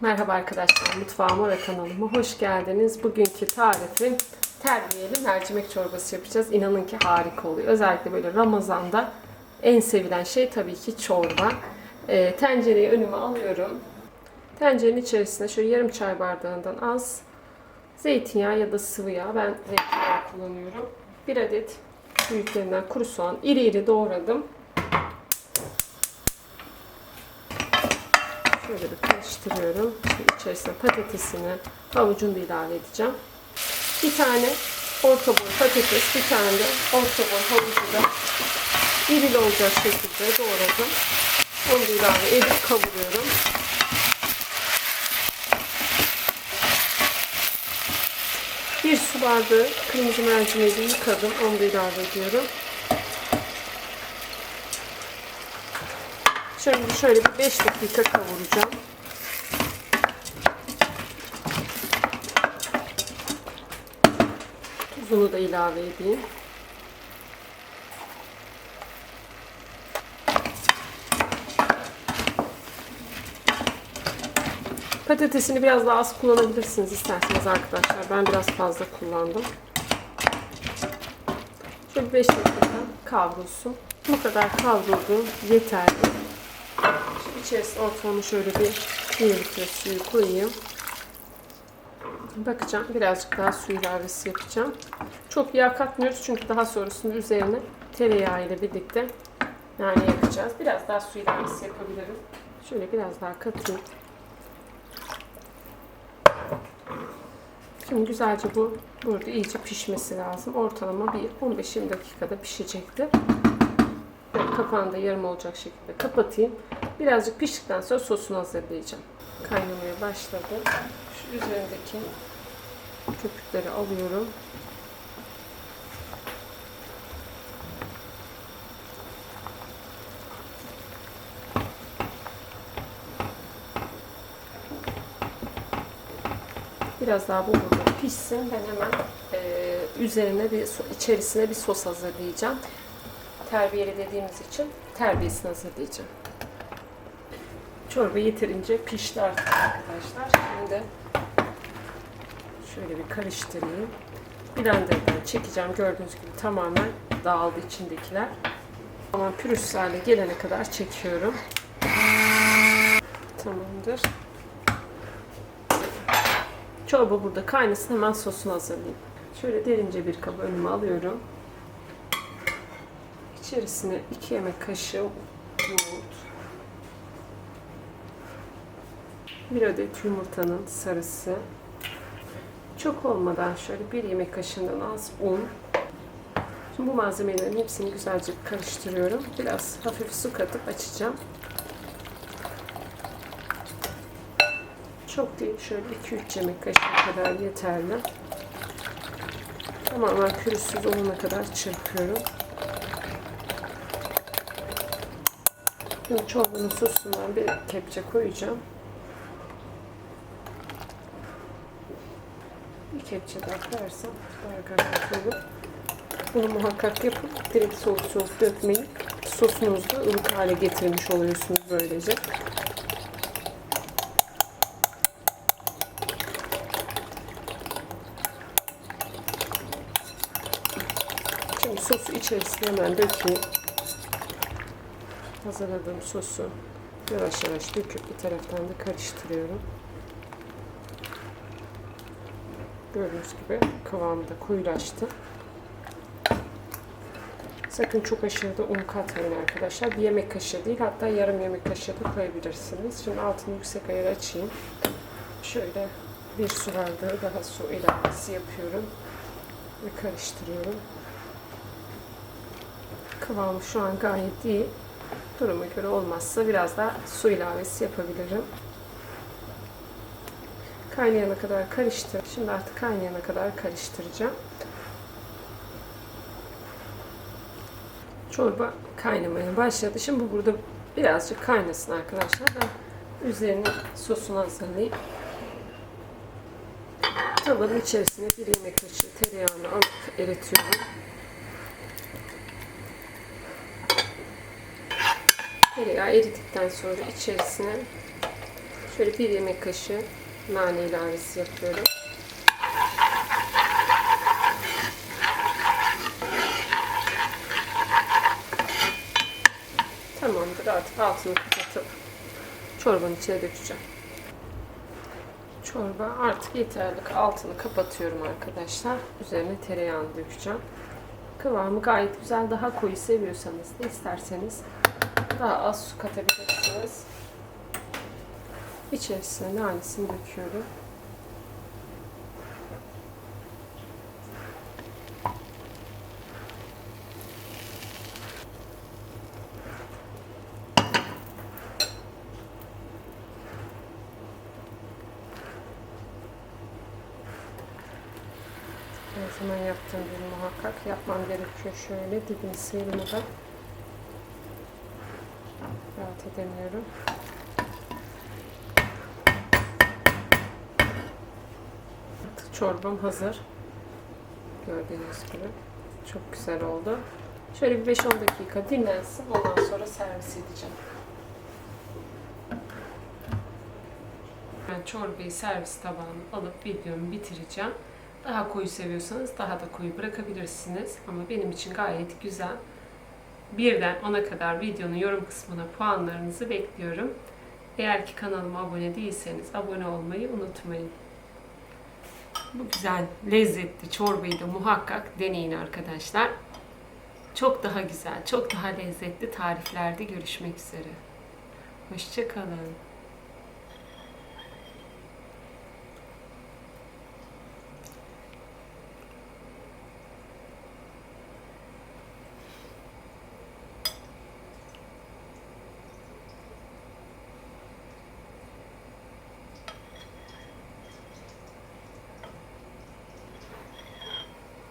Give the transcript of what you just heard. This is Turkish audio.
Merhaba arkadaşlar, mutfağıma ve kanalıma hoş geldiniz. Bugünkü tarifim terbiyeli mercimek çorbası yapacağız. İnanın ki harika oluyor. Özellikle böyle Ramazan'da en sevilen şey tabii ki çorba. Ee, tencereyi önüme alıyorum. Tencerenin içerisine şöyle yarım çay bardağından az zeytinyağı ya da sıvı yağ. Ben zeytinyağı kullanıyorum. Bir adet büyüklerinden kuru soğan iri iri doğradım. Şöyle bir karıştırıyorum. Şimdi içerisine patatesini, havucunu da ilave edeceğim. Bir tane orta boy patates, bir tane de orta boy havucu da irili olacak şekilde doğradım. Onu da ilave edip kavuruyorum. Bir su bardağı kırmızı mercimeği yıkadım. Onu da ilave ediyorum. Şimdi şöyle bir 5 dakika kavuracağım. Tuzunu da ilave edeyim. Patatesini biraz daha az kullanabilirsiniz isterseniz arkadaşlar. Ben biraz fazla kullandım. Şöyle 5 dakika kavrulsun. Bu kadar kavruldu. Yeterli. İçerisine ortalama şöyle bir 1 litre suyu koyayım. Bakacağım. Birazcık daha su ilavesi yapacağım. Çok yağ katmıyoruz çünkü daha sonrasında üzerine tereyağı ile birlikte yani yakacağız. Biraz daha su ilavesi yapabilirim. Şöyle biraz daha katayım. Şimdi güzelce bu burada iyice pişmesi lazım. Ortalama bir 15-20 dakikada pişecektir. Kapağını da yarım olacak şekilde kapatayım. Birazcık piştikten sonra sosunu hazırlayacağım. Kaynamaya başladı. Şu üzerindeki köpükleri alıyorum. Biraz daha bu burada pişsin. Ben hemen e, üzerine bir içerisine bir sos hazırlayacağım. Terbiyeli dediğimiz için terbiyesini hazırlayacağım. Çorba yeterince pişti artık arkadaşlar. Şimdi şöyle bir karıştırayım. Blenderdan çekeceğim. Gördüğünüz gibi tamamen dağıldı içindekiler. Tamam pürüzsüz hale gelene kadar çekiyorum. Tamamdır. Çorba burada kaynasın. Hemen sosunu hazırlayayım. Şöyle derince bir kaba önüme alıyorum. İçerisine 2 yemek kaşığı yoğurt. Bir adet yumurtanın sarısı. Çok olmadan şöyle bir yemek kaşığından az un. Şimdi bu malzemelerin hepsini güzelce karıştırıyorum. Biraz hafif su katıp açacağım. Çok değil, şöyle 2-3 yemek kaşığı kadar yeterli. Tamamen pürüzsüz olana kadar çırpıyorum. Şimdi çorbanın sosundan bir kepçe koyacağım. Bir kepçe daha olur. Bunu muhakkak yapın. Direkt soğuk soğuk dökmeyin. Sosunuzu da ılık hale getirmiş oluyorsunuz böylece. Şimdi sosu içerisine hemen dökeyim. Hazırladığım sosu yavaş yavaş döküp bir taraftan da karıştırıyorum. Gördüğünüz gibi kıvamı da koyulaştı. Sakın çok aşırı da un katmayın arkadaşlar. Bir yemek kaşığı değil hatta yarım yemek kaşığı da koyabilirsiniz. Şimdi altını yüksek ayar açayım. Şöyle bir su bardağı daha su ilavesi yapıyorum. Ve karıştırıyorum. Kıvamı şu an gayet iyi. Duruma göre olmazsa biraz daha su ilavesi yapabilirim. Kaynayana kadar karıştır. Şimdi artık kaynayana kadar karıştıracağım. Çorba kaynamaya başladı. Şimdi bu burada birazcık kaynasın arkadaşlar. Ben üzerine sosunu hazırlayayım. Tavanın içerisine bir yemek kaşığı tereyağını alıp eritiyorum. Tereyağı eridikten sonra içerisine Şöyle bir yemek kaşığı nane ilavesi yapıyorum. Tamamdır artık altını kapatıp çorbanın içine dökeceğim. Çorba artık yeterli. Altını kapatıyorum arkadaşlar. Üzerine tereyağını dökeceğim. Kıvamı gayet güzel. Daha koyu seviyorsanız da isterseniz daha az su katabilirsiniz. İçerisine nanesini döküyorum. Her yaptığım gibi muhakkak yapmam gerekiyor şöyle dibini sıyırmadan. Rahat edemiyorum. Artık çorbam hazır. Gördüğünüz gibi. Çok güzel oldu. Şöyle bir 5-10 dakika dinlensin. Ondan sonra servis edeceğim. Ben çorbayı servis tabağına alıp videomu bitireceğim. Daha koyu seviyorsanız daha da koyu bırakabilirsiniz. Ama benim için gayet güzel. Birden 10'a kadar videonun yorum kısmına puanlarınızı bekliyorum. Eğer ki kanalıma abone değilseniz abone olmayı unutmayın. Bu güzel, lezzetli çorbayı da muhakkak deneyin arkadaşlar. Çok daha güzel, çok daha lezzetli tariflerde görüşmek üzere. Hoşçakalın.